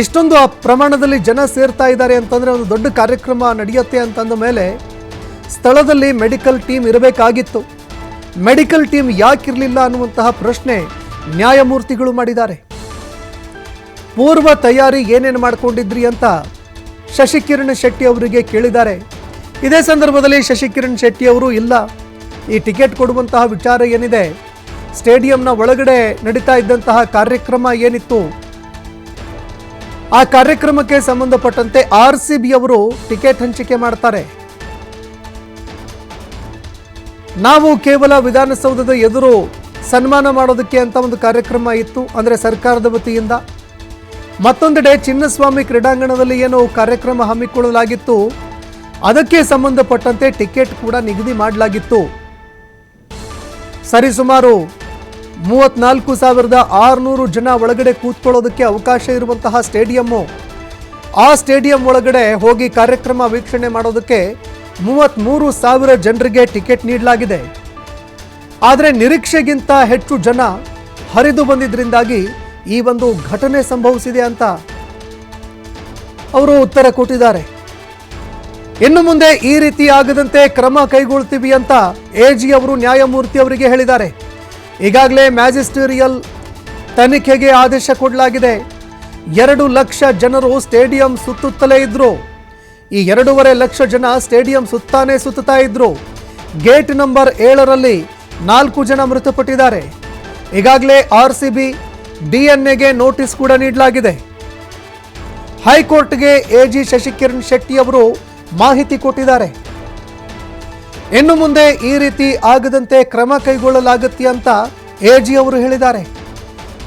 ಎಷ್ಟೊಂದು ಆ ಪ್ರಮಾಣದಲ್ಲಿ ಜನ ಸೇರ್ತಾ ಇದ್ದಾರೆ ಅಂತಂದರೆ ಒಂದು ದೊಡ್ಡ ಕಾರ್ಯಕ್ರಮ ನಡೆಯುತ್ತೆ ಅಂತಂದ ಮೇಲೆ ಸ್ಥಳದಲ್ಲಿ ಮೆಡಿಕಲ್ ಟೀಮ್ ಇರಬೇಕಾಗಿತ್ತು. ಮೆಡಿಕಲ್ ಟೀಮ್ ಯಾಕಿರಲಿಲ್ಲ ಅನ್ನುವಂತಹ ಪ್ರಶ್ನೆ ನ್ಯಾಯಮೂರ್ತಿಗಳು ಮಾಡಿದ್ದಾರೆ. ಪೂರ್ವ ತಯಾರಿ ಏನೇನು ಮಾಡ್ಕೊಂಡಿದ್ರಿ ಅಂತ ಶಶಿಕಿರಣ್ ಶೆಟ್ಟಿ ಅವರಿಗೆ ಕೇಳಿದ್ದಾರೆ. ಇದೇ ಸಂದರ್ಭದಲ್ಲಿ ಶಶಿಕಿರಣ್ ಶೆಟ್ಟಿ ಅವರು, ಇಲ್ಲ, ಈ ಟಿಕೆಟ್ ಕೊಡುವಂತಹ ವಿಚಾರ ಏನಿದೆ, ಸ್ಟೇಡಿಯಂನ ಒಳಗಡೆ ನಡೀತಾ ಇದ್ದಂತಹ ಕಾರ್ಯಕ್ರಮ ಏನಿತ್ತು ಆ ಕಾರ್ಯಕ್ರಮಕ್ಕೆ ಸಂಬಂಧಪಟ್ಟಂತೆ ಆರ್ ಸಿ ಬಿ ಅವರು ಟಿಕೆಟ್ ಹಂಚಿಕೆ ಮಾಡ್ತಾರೆ. ನಾವು ಕೇವಲ ವಿಧಾನಸೌಧದ ಎದುರು ಸನ್ಮಾನ ಮಾಡೋದಕ್ಕೆ ಅಂತ ಒಂದು ಕಾರ್ಯಕ್ರಮ ಇತ್ತು ಅಂದರೆ ಸರ್ಕಾರದ ವತಿಯಿಂದ. ಮತ್ತೊಂದೆಡೆ ಚಿನ್ನಸ್ವಾಮಿ ಕ್ರೀಡಾಂಗಣದಲ್ಲಿ ಏನು ಕಾರ್ಯಕ್ರಮ ಹಮ್ಮಿಕೊಳ್ಳಲಾಗಿತ್ತು. ಅದಕ್ಕೆ ಸಂಬಂಧಪಟ್ಟಂತೆ ಟಿಕೆಟ್ ಕೂಡ ನಿಗದಿ ಮಾಡಲಾಗಿತ್ತು. ಸರಿಸುಮಾರು ಮೂವತ್ನಾಲ್ಕು ಸಾವಿರದ ಆರುನೂರು ಜನ ಒಳಗಡೆ ಕೂತ್ಕೊಳ್ಳೋದಕ್ಕೆ ಅವಕಾಶ ಇರುವಂತಹ ಸ್ಟೇಡಿಯಮ್ಮು. ಆ ಸ್ಟೇಡಿಯಂ ಒಳಗಡೆ ಹೋಗಿ ಕಾರ್ಯಕ್ರಮ ವೀಕ್ಷಣೆ ಮಾಡೋದಕ್ಕೆ ಮೂವತ್ತ್ಮೂರು ಸಾವಿರ ಜನರಿಗೆ ಟಿಕೆಟ್ ನೀಡಲಾಗಿದೆ. ಆದರೆ ನಿರೀಕ್ಷೆಗಿಂತ ಹೆಚ್ಚು ಜನ ಹರಿದು ಬಂದಿದ್ದರಿಂದಾಗಿ ಈ ಒಂದು ಘಟನೆ ಸಂಭವಿಸಿದೆ ಅಂತ ಅವರು ಉತ್ತರ ಕೊಟ್ಟಿದ್ದಾರೆ. ಇನ್ನು ಮುಂದೆ ಈ ರೀತಿ ಆಗದಂತೆ ಕ್ರಮ ಕೈಗೊಳ್ತೀವಿ ಅಂತ ಎಜಿ ಅವರು ನ್ಯಾಯಮೂರ್ತಿ ಅವರಿಗೆ ಹೇಳಿದ್ದಾರೆ. ಈಗಾಗಲೇ ಮ್ಯಾಜಿಸ್ಟೇರಿಯಲ್ ತನಿಖೆಗೆ ಆದೇಶ ಕೊಡಲಾಗಿದೆ. ಎರಡು ಲಕ್ಷ ಜನರು ಸ್ಟೇಡಿಯಂ ಸುತ್ತುತ್ತಲೇ ಇದ್ರು. ಈ ಎರಡೂವರೆ ಲಕ್ಷ ಜನ ಸ್ಟೇಡಿಯಂ ಸುತ್ತಾನೆ ಸುತ್ತುತ್ತಾ ಇದ್ರು. ಗೇಟ್ ನಂಬರ್ ಏಳರಲ್ಲಿ ನಾಲ್ಕು ಜನ ಮೃತಪಟ್ಟಿದ್ದಾರೆ. ಈಗಾಗಲೇ ಆರ್ ಸಿ ಬಿ ಡಿಎನ್ಎಗೆ ನೋಟಿಸ್ ಕೂಡ ನೀಡಲಾಗಿದೆ. ಹೈಕೋರ್ಟ್ಗೆ ಎಜಿ ಶಶಿಕಿರಣ್ ಶೆಟ್ಟಿ ಅವರು ಮಾಹಿತಿ ಕೊಟ್ಟಿದ್ದಾರೆ. ಇನ್ನು ಮುಂದೆ ಈ ರೀತಿ ಆಗದಂತೆ ಕ್ರಮ ಕೈಗೊಳ್ಳಲಾಗುತ್ತೆ ಅಂತ ಎಜಿ ಅವರು ಹೇಳಿದ್ದಾರೆ.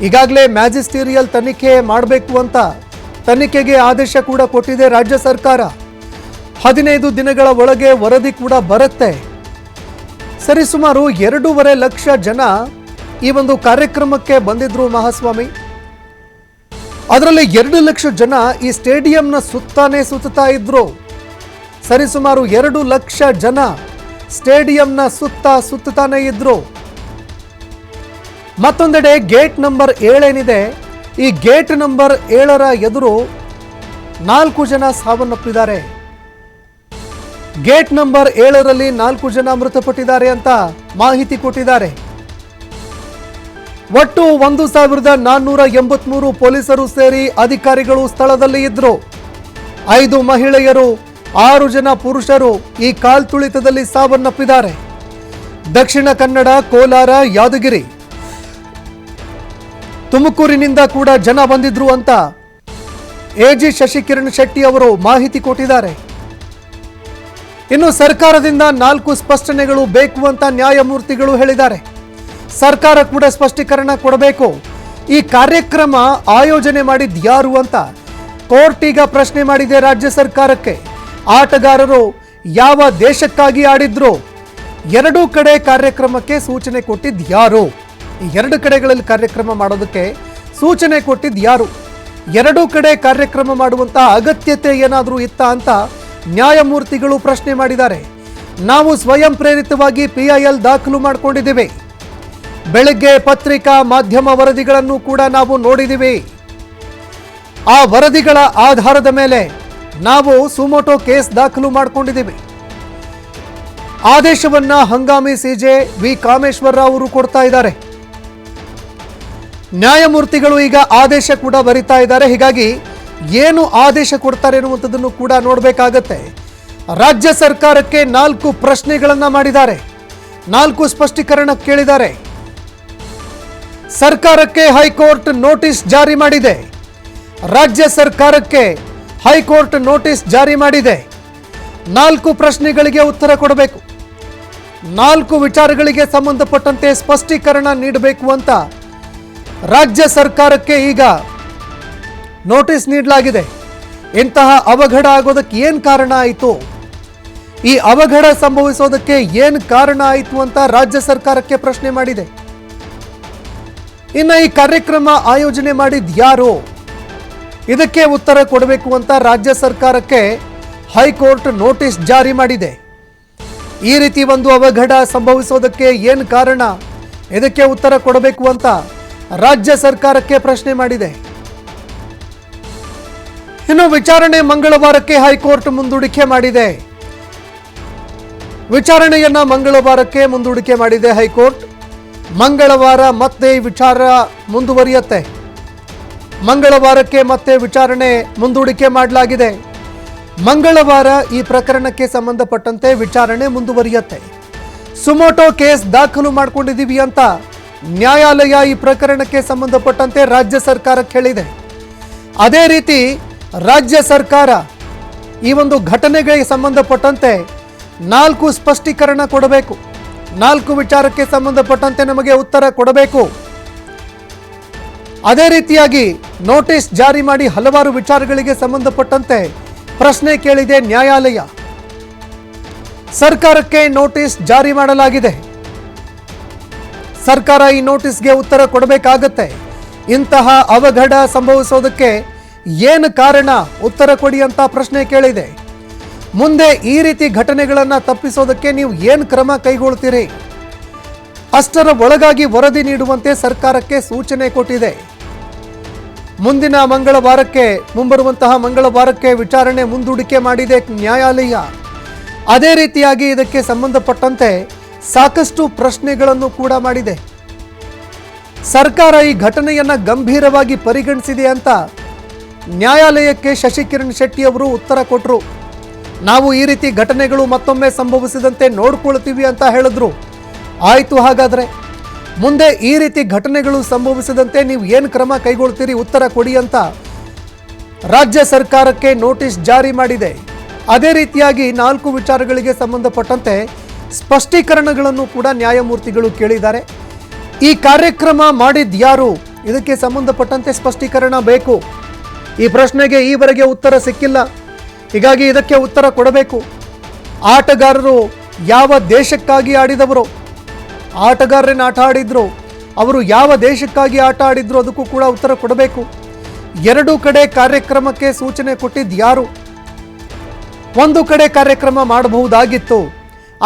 ಈಗಾಗಲೇ ಮ್ಯಾಜಿಸ್ಟೀರಿಯಲ್ ತನಿಖೆ ಮಾಡಬೇಕು ಅಂತ ತನಿಖೆಗೆ ಆದೇಶ ಕೂಡ ಕೊಟ್ಟಿದೆ ರಾಜ್ಯ ಸರ್ಕಾರ. ಹದಿನೈದು ದಿನಗಳ ಒಳಗೆ ವರದಿ ಕೂಡ ಬರುತ್ತೆ. ಸರಿಸುಮಾರು ಎರಡೂವರೆ ಲಕ್ಷ ಜನ ಈ ಒಂದು ಕಾರ್ಯಕ್ರಮಕ್ಕೆ ಬಂದಿದ್ರು ಮಹಾಸ್ವಾಮಿ. ಅದರಲ್ಲಿ ಎರಡು ಲಕ್ಷ ಜನ ಈ ಸ್ಟೇಡಿಯಂನ ಸುತ್ತಾನೆ ಸುತ್ತಾ ಇದ್ರು. ಸರಿಸುಮಾರು ಎರಡು ಲಕ್ಷ ಜನ ಸ್ಟೇಡಿಯಂನ ಸುತ್ತ ಸುತ್ತಾನೆ ಇದ್ರು. ಮತ್ತೊಂದೆಡೆ ಗೇಟ್ ನಂಬರ್ ಏಳೇನಿದೆ. ಈ ಗೇಟ್ ನಂಬರ್ ಏಳರ ಎದುರು ನಾಲ್ಕು ಜನ ಸಾವನ್ನಪ್ಪಿದ್ದಾರೆ. ಗೇಟ್ ನಂಬರ್ ಏಳರಲ್ಲಿ ನಾಲ್ಕು ಜನ ಮೃತಪಟ್ಟಿದ್ದಾರೆ ಅಂತ ಮಾಹಿತಿ ಕೊಟ್ಟಿದ್ದಾರೆ. ಒಟ್ಟು ಒಂದು ಸಾವಿರದ ನಾನ್ನೂರ ಎಂಬತ್ಮೂರು ಪೊಲೀಸರು ಸೇರಿ ಅಧಿಕಾರಿಗಳು ಸ್ಥಳದಲ್ಲಿ ಇದ್ರು. ಐದು ಮಹಿಳೆಯರು ಆರು ಜನ ಪುರುಷರು ಈ ಕಾಲ್ತುಳಿತದಲ್ಲಿ ಸಾವನ್ನಪ್ಪಿದ್ದಾರೆ. ದಕ್ಷಿಣ ಕನ್ನಡ, ಕೋಲಾರ, ಯಾದಗಿರಿ. ತುಮಕೂರಿನಿಂದ ಕೂಡ ಜನ ಬಂದಿದ್ರು ಅಂತ ಎಜಿ ಶಶಿಕಿರಣ್ ಶೆಟ್ಟಿ ಅವರು ಮಾಹಿತಿ ಕೊಟ್ಟಿದ್ದಾರೆ. ಇನ್ನು ಸರ್ಕಾರದಿಂದ ನಾಲ್ಕು ಸ್ಪಷ್ಟನೆಗಳು ಬೇಕು ಅಂತ ನ್ಯಾಯಮೂರ್ತಿಗಳು ಹೇಳಿದ್ದಾರೆ. ಸರ್ಕಾರ ಕೂಡ ಸ್ಪಷ್ಟೀಕರಣ ಕೊಡಬೇಕು. ಈ ಕಾರ್ಯಕ್ರಮ ಆಯೋಜನೆ ಮಾಡಿದ್ಯಾರು ಅಂತ ಕೋರ್ಟ್ ಈಗ ಪ್ರಶ್ನೆ ಮಾಡಿದೆ ರಾಜ್ಯ ಸರ್ಕಾರಕ್ಕೆ. ಆಟಗಾರರು ಯಾವ ದೇಶಕ್ಕಾಗಿ ಆಡಿದ್ರು? ಎರಡೂ ಕಡೆ ಕಾರ್ಯಕ್ರಮಕ್ಕೆ ಸೂಚನೆ ಕೊಟ್ಟಿದ್ದು ಯಾರು? ಎರಡು ಕಡೆಗಳಲ್ಲಿ ಕಾರ್ಯಕ್ರಮ ಮಾಡೋದಕ್ಕೆ ಸೂಚನೆ ಕೊಟ್ಟಿದ್ದು ಯಾರು? ಎರಡೂ ಕಡೆ ಕಾರ್ಯಕ್ರಮ ಮಾಡುವಂತಹ ಅಗತ್ಯತೆ ಏನಾದರೂ ಇತ್ತ ಅಂತ ನ್ಯಾಯಮೂರ್ತಿಗಳು ಪ್ರಶ್ನೆ ಮಾಡಿದ್ದಾರೆ. ನಾವು ಸ್ವಯಂ ಪ್ರೇರಿತವಾಗಿ ಪಿಐಎಲ್ ದಾಖಲು ಮಾಡಿಕೊಂಡಿದ್ದೇವೆ. ಬೆಳಗ್ಗೆ ಪತ್ರಿಕಾ ಮಾಧ್ಯಮ ವರದಿಗಳನ್ನು ಕೂಡ ನಾವು ನೋಡಿದ್ದೀವಿ. ಆ ವರದಿಗಳ ಆಧಾರದ ಮೇಲೆ ನಾವು ಸುಮೋಟೋ ಕೇಸ್ ದಾಖಲು ಮಾಡಿಕೊಂಡಿದ್ದೀವಿ. ಆದೇಶವನ್ನ ಹಂಗಾಮಿ ಸಿಜೆ ವಿ ಕಾಮೇಶ್ವರ ಅವರು ಕೊಡ್ತಾ ಇದ್ದಾರೆ. ನ್ಯಾಯಮೂರ್ತಿಗಳು ಈಗ ಆದೇಶ ಕೂಡ ಬರಿತಾ ಇದ್ದಾರೆ. ಹೀಗಾಗಿ ಏನು ಆದೇಶ ಕೊಡ್ತಾರೆ ಎನ್ನುವಂಥದ್ದನ್ನು ಕೂಡ ನೋಡಬೇಕಾಗತ್ತೆ. ರಾಜ್ಯ ಸರ್ಕಾರಕ್ಕೆ ನಾಲ್ಕು ಪ್ರಶ್ನೆಗಳನ್ನ ಮಾಡಿದ್ದಾರೆ. ನಾಲ್ಕು ಸ್ಪಷ್ಟೀಕರಣ ಕೇಳಿದ್ದಾರೆ. ಸರ್ಕಾರಕ್ಕೆ ಹೈಕೋರ್ಟ್ ನೋಟಿಸ್ ಜಾರಿ ಮಾಡಿದೆ. ರಾಜ್ಯ ಸರ್ಕಾರಕ್ಕೆ ಹೈಕೋರ್ಟ್ ನೋಟಿಸ್ ಜಾರಿ ಮಾಡಿದೆ. ನಾಲ್ಕು ಪ್ರಶ್ನೆಗಳಿಗೆ ಉತ್ತರ ಕೊಡಬೇಕು. ನಾಲ್ಕು ವಿಚಾರಗಳಿಗೆ ಸಂಬಂಧಪಟ್ಟಂತೆ ಸ್ಪಷ್ಟೀಕರಣ ನೀಡಬೇಕು ಅಂತ ರಾಜ್ಯ ಸರ್ಕಾರಕ್ಕೆ ಈಗ ನೋಟಿಸ್ ನೀಡಲಾಗಿದೆ. ಇಂತಹ ಅವಘಡ ಆಗೋದಕ್ಕೆ ಏನು ಕಾರಣ ಆಯಿತು? ಈ ಅವಘಡ ಸಂಭವಿಸೋದಕ್ಕೆ ಏನು ಕಾರಣ ಆಯಿತು ಅಂತ ರಾಜ್ಯ ಸರ್ಕಾರಕ್ಕೆ ಪ್ರಶ್ನೆ ಮಾಡಿದೆ. ಇನ್ನು ಈ ಕಾರ್ಯಕ್ರಮ ಆಯೋಜನೆ ಮಾಡಿದ್ ಯಾರು? ಇದಕ್ಕೆ ಉತ್ತರ ಕೊಡಬೇಕು ಅಂತ ರಾಜ್ಯ ಸರ್ಕಾರಕ್ಕೆ ಹೈಕೋರ್ಟ್ ನೋಟಿಸ್ ಜಾರಿ ಮಾಡಿದೆ. ಈ ರೀತಿ ಒಂದು ಅವಘಡ ಸಂಭವಿಸೋದಕ್ಕೆ ಏನು ಕಾರಣ? ಇದಕ್ಕೆ ಉತ್ತರ ಕೊಡಬೇಕು ಅಂತ ರಾಜ್ಯ ಸರ್ಕಾರಕ್ಕೆ ಪ್ರಶ್ನೆ ಮಾಡಿದೆ. ಇನ್ನು ವಿಚಾರಣೆ ಮಂಗಳವಾರಕ್ಕೆ ಹೈಕೋರ್ಟ್ ಮುಂದೂಡಿಕೆ ಮಾಡಿದೆ. ವಿಚಾರಣೆಯನ್ನ ಮಂಗಳವಾರಕ್ಕೆ ಮುಂದೂಡಿಕೆ ಮಾಡಿದೆ ಹೈಕೋರ್ಟ್. ಮಂಗಳವಾರ ಮತ್ತೆ ವಿಚಾರ ಮುಂದುವರಿಯುತ್ತೆ. ಮಂಗಳವಾರಕ್ಕೆ ಮತ್ತೆ ವಿಚಾರಣೆ ಮುಂದೂಡಿಕೆ ಮಾಡಲಾಗಿದೆ. ಮಂಗಳವಾರ ಈ ಪ್ರಕರಣಕ್ಕೆ ಸಂಬಂಧಪಟ್ಟಂತೆ ವಿಚಾರಣೆ ಮುಂದುವರಿಯುತ್ತೆ. ಸುಮೋಟೋ ಕೇಸ್ ದಾಖಲು ಮಾಡಿಕೊಂಡಿದ್ದೀವಿ ಅಂತ ನ್ಯಾಯಾಲಯ ಈ ಪ್ರಕರಣಕ್ಕೆ ಸಂಬಂಧಪಟ್ಟಂತೆ ರಾಜ್ಯ ಸರ್ಕಾರಕ್ಕೆ ಹೇಳಿದೆ. ಅದೇ ರೀತಿ ರಾಜ್ಯ ಸರ್ಕಾರ ಈ ಒಂದು ಘಟನೆಗಳಿಗೆ ಸಂಬಂಧಪಟ್ಟಂತೆ ನಾಲ್ಕು ಸ್ಪಷ್ಟೀಕರಣ ಕೊಡಬೇಕು. ನಾಲ್ಕು ವಿಚಾರಕ್ಕೆ ಸಂಬಂಧಪಟ್ಟಂತೆ ನಮಗೆ ಉತ್ತರ ಕೊಡಬೇಕು. ಅದೇ ರೀತಿಯಾಗಿ ನೋಟಿಸ್ ಜಾರಿ ಮಾಡಿ ಹಲವಾರು ವಿಚಾರಗಳಿಗೆ ಸಂಬಂಧಪಟ್ಟಂತೆ ಪ್ರಶ್ನೆ ಕೇಳಿದೆ ನ್ಯಾಯಾಲಯ. ಸರ್ಕಾರಕ್ಕೆ ನೋಟಿಸ್ ಜಾರಿ ಮಾಡಲಾಗಿದೆ. ಸರ್ಕಾರ ಈ ನೋಟಿಸ್ಗೆ ಉತ್ತರ ಕೊಡಬೇಕಾಗತ್ತೆ. ಇಂತಹ ಅವಘಡ ಸಂಭವಿಸೋದಕ್ಕೆ ಏನು ಕಾರಣ? ಉತ್ತರ ಕೊಡಿ ಅಂತ ಪ್ರಶ್ನೆ ಕೇಳಿದೆ. ಮುಂದೆ ಈ ರೀತಿ ಘಟನೆಗಳನ್ನು ತಪ್ಪಿಸೋದಕ್ಕೆ ನೀವು ಏನು ಕ್ರಮ ಕೈಗೊಳ್ತೀರಿ? ಅಷ್ಟರ ಒಳಗಾಗಿ ವರದಿ ನೀಡುವಂತೆ ಸರ್ಕಾರಕ್ಕೆ ಸೂಚನೆ ಕೊಟ್ಟಿದೆ. ಮುಂದಿನ ಮಂಗಳವಾರಕ್ಕೆ ಮುಂಬರುವಂತಹ ಮಂಗಳವಾರಕ್ಕೆ ವಿಚಾರಣೆ ಮುಂದೂಡಿಕೆ ಮಾಡಿದೆ ನ್ಯಾಯಾಲಯ. ಅದೇ ರೀತಿಯಾಗಿ ಇದಕ್ಕೆ ಸಂಬಂಧಪಟ್ಟಂತೆ ಸಾಕಷ್ಟು ಪ್ರಶ್ನೆಗಳನ್ನು ಕೂಡ ಮಾಡಿದೆ. ಸರ್ಕಾರ ಈ ಘಟನೆಯನ್ನು ಗಂಭೀರವಾಗಿ ಪರಿಗಣಿಸಿದೆ ಅಂತ ನ್ಯಾಯಾಲಯಕ್ಕೆ ಶಶಿಕಿರಣ್ ಶೆಟ್ಟಿ ಅವರು ಉತ್ತರ ಕೊಟ್ಟರು ನಾವು ಈ ರೀತಿ ಘಟನೆಗಳು ಮತ್ತೊಮ್ಮೆ ಸಂಭವಿಸಿದಂತೆ ನೋಡ್ಕೊಳ್ತೀವಿ ಅಂತ ಹೇಳಿದ್ರು. ಆಯಿತು ಹಾಗಾದರೆ. ಮುಂದೆ ಈ ರೀತಿ ಘಟನೆಗಳು ಸಂಭವಿಸಿದಂತೆ ನೀವು ಏನು ಕ್ರಮ ಕೈಗೊಳ್ತೀರಿ ಉತ್ತರ ಕೊಡಿ ಅಂತ ರಾಜ್ಯ ಸರ್ಕಾರಕ್ಕೆ ನೋಟಿಸ್ ಜಾರಿ ಮಾಡಿದೆ. ಅದೇ ರೀತಿಯಾಗಿ ನಾಲ್ಕು ವಿಚಾರಗಳಿಗೆ ಸಂಬಂಧಪಟ್ಟಂತೆ ಸ್ಪಷ್ಟೀಕರಣಗಳನ್ನು ಕೂಡ ನ್ಯಾಯಮೂರ್ತಿಗಳು ಕೇಳಿದ್ದಾರೆ. ಈ ಕಾರ್ಯಕ್ರಮ ಮಾಡಿದ್ಯಾರು ಇದಕ್ಕೆ ಸಂಬಂಧಪಟ್ಟಂತೆ ಸ್ಪಷ್ಟೀಕರಣ ಬೇಕು. ಈ ಪ್ರಶ್ನೆಗೆ ಈವರೆಗೆ ಉತ್ತರ ಸಿಕ್ಕಿಲ್ಲ. ಹೀಗಾಗಿ ಇದಕ್ಕೆ ಉತ್ತರ ಕೊಡಬೇಕು. ಆಟಗಾರರು ಯಾವ ದೇಶಕ್ಕಾಗಿ ಆಡಿದವರು? ಆಟಗಾರರೇನು ಆಟ ಆಡಿದ್ರು. ಅವರು ಯಾವ ದೇಶಕ್ಕಾಗಿ ಆಟ ಆಡಿದ್ರು ಅದಕ್ಕೂ ಕೂಡ ಉತ್ತರ ಕೊಡಬೇಕು. ಎರಡೂ ಕಡೆ ಕಾರ್ಯಕ್ರಮಕ್ಕೆ ಸೂಚನೆ ಕೊಟ್ಟಿದ್ದು ಯಾರು? ಒಂದು ಕಡೆ ಕಾರ್ಯಕ್ರಮ ಮಾಡಬಹುದಾಗಿತ್ತು.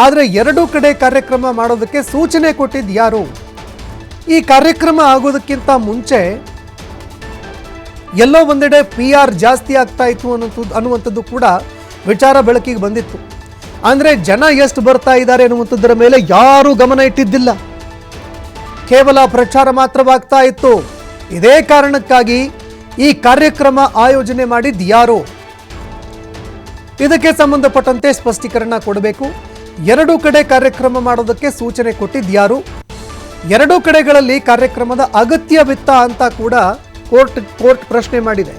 ಆದರೆ ಎರಡೂ ಕಡೆ ಕಾರ್ಯಕ್ರಮ ಮಾಡೋದಕ್ಕೆ ಸೂಚನೆ ಕೊಟ್ಟಿದ್ದು ಯಾರು? ಈ ಕಾರ್ಯಕ್ರಮ ಆಗೋದಕ್ಕಿಂತ ಮುಂಚೆ ಎಲ್ಲೋ ಒಂದೆಡೆ ಪಿ ಆರ್ ಜಾಸ್ತಿ ಆಗ್ತಾ ಇತ್ತು ಅನ್ನೋಂಥದ್ದು ಅನ್ನುವಂಥದ್ದು ಕೂಡ ವಿಚಾರ ಬೆಳಕಿಗೆ ಬಂದಿತ್ತು. ಅಂದರೆ ಜನ ಎಷ್ಟು ಬರ್ತಾ ಇದ್ದಾರೆ ಎನ್ನುವಂಥದ್ರ ಮೇಲೆ ಯಾರೂ ಗಮನ ಇಟ್ಟಿದ್ದಿಲ್ಲ. ಕೇವಲ ಪ್ರಚಾರ ಮಾತ್ರವಾಗ್ತಾ ಇತ್ತು. ಇದೇ ಕಾರಣಕ್ಕಾಗಿ ಈ ಕಾರ್ಯಕ್ರಮ ಆಯೋಜನೆ ಮಾಡಿದ್ದು ಯಾರು? ಇದಕ್ಕೆ ಸಂಬಂಧಪಟ್ಟಂತೆ ಸ್ಪಷ್ಟೀಕರಣ ಕೊಡಬೇಕು. ಎರಡೂ ಕಡೆ ಕಾರ್ಯಕ್ರಮ ಮಾಡೋದಕ್ಕೆ ಸೂಚನೆ ಕೊಟ್ಟಿದ್ದು ಯಾರು? ಎರಡೂ ಕಡೆಗಳಲ್ಲಿ ಕಾರ್ಯಕ್ರಮದ ಅಗತ್ಯವಿತ್ತ ಅಂತ ಕೂಡ ಕೋರ್ಟ್ ಕೋರ್ಟ್ ಪ್ರಶ್ನೆ ಮಾಡಿದೆ.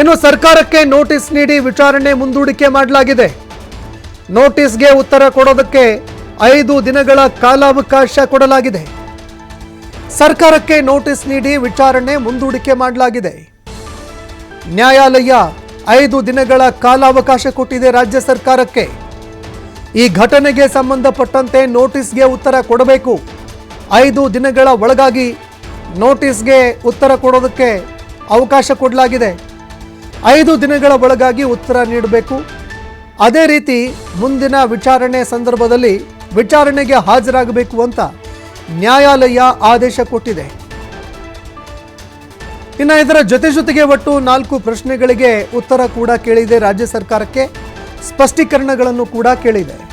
ಇನ್ನು ಸರ್ಕಾರಕ್ಕೆ ನೋಟಿಸ್ ನೀಡಿ ವಿಚಾರಣೆ ಮುಂದೂಡಿಕೆ ಮಾಡಲಾಗಿದೆ. ನೋಟಿಸ್ಗೆ ಉತ್ತರ ಕೊಡೋದಕ್ಕೆ ಐದು ದಿನಗಳ ಕಾಲಾವಕಾಶ ಕೊಡಲಾಗಿದೆ. ಸರ್ಕಾರಕ್ಕೆ ನೋಟಿಸ್ ನೀಡಿ ವಿಚಾರಣೆ ಮುಂದೂಡಿಕೆ ಮಾಡಲಾಗಿದೆ. ನ್ಯಾಯಾಲಯ ಐದು ದಿನಗಳ ಕಾಲಾವಕಾಶ ಕೊಟ್ಟಿದೆ ರಾಜ್ಯ ಸರ್ಕಾರಕ್ಕೆ. ಈ ಘಟನೆಗೆ ಸಂಬಂಧಪಟ್ಟಂತೆ ನೋಟಿಸ್ಗೆ ಉತ್ತರ ಕೊಡಬೇಕು. ಐದು ದಿನಗಳ ಒಳಗಾಗಿ ನೋಟಿಸ್ಗೆ ಉತ್ತರ ಕೊಡೋದಕ್ಕೆ ಅವಕಾಶ ಕೊಡಲಾಗಿದೆ. ಐದು ದಿನಗಳ ಒಳಗಾಗಿ ಉತ್ತರ ನೀಡಬೇಕು. ಅದೇ ರೀತಿ ಮುಂದಿನ ವಿಚಾರಣೆ ಸಂದರ್ಭದಲ್ಲಿ ವಿಚಾರಣೆಗೆ ಹಾಜರಾಗಬೇಕು ಅಂತ ನ್ಯಾಯಾಲಯ ಆದೇಶ ಕೊಟ್ಟಿದೆ. ಇನ್ನು ಇದರ ಜೊತೆ ಜೊತೆಗೆ ಒಟ್ಟು ನಾಲ್ಕು ಪ್ರಶ್ನೆಗಳಿಗೆ ಉತ್ತರ ಕೂಡ ಕೇಳಿದೆ ರಾಜ್ಯ ಸರ್ಕಾರಕ್ಕೆ. ಸ್ಪಷ್ಟೀಕರಣಗಳನ್ನು ಕೂಡ ಕೇಳಿದೆ.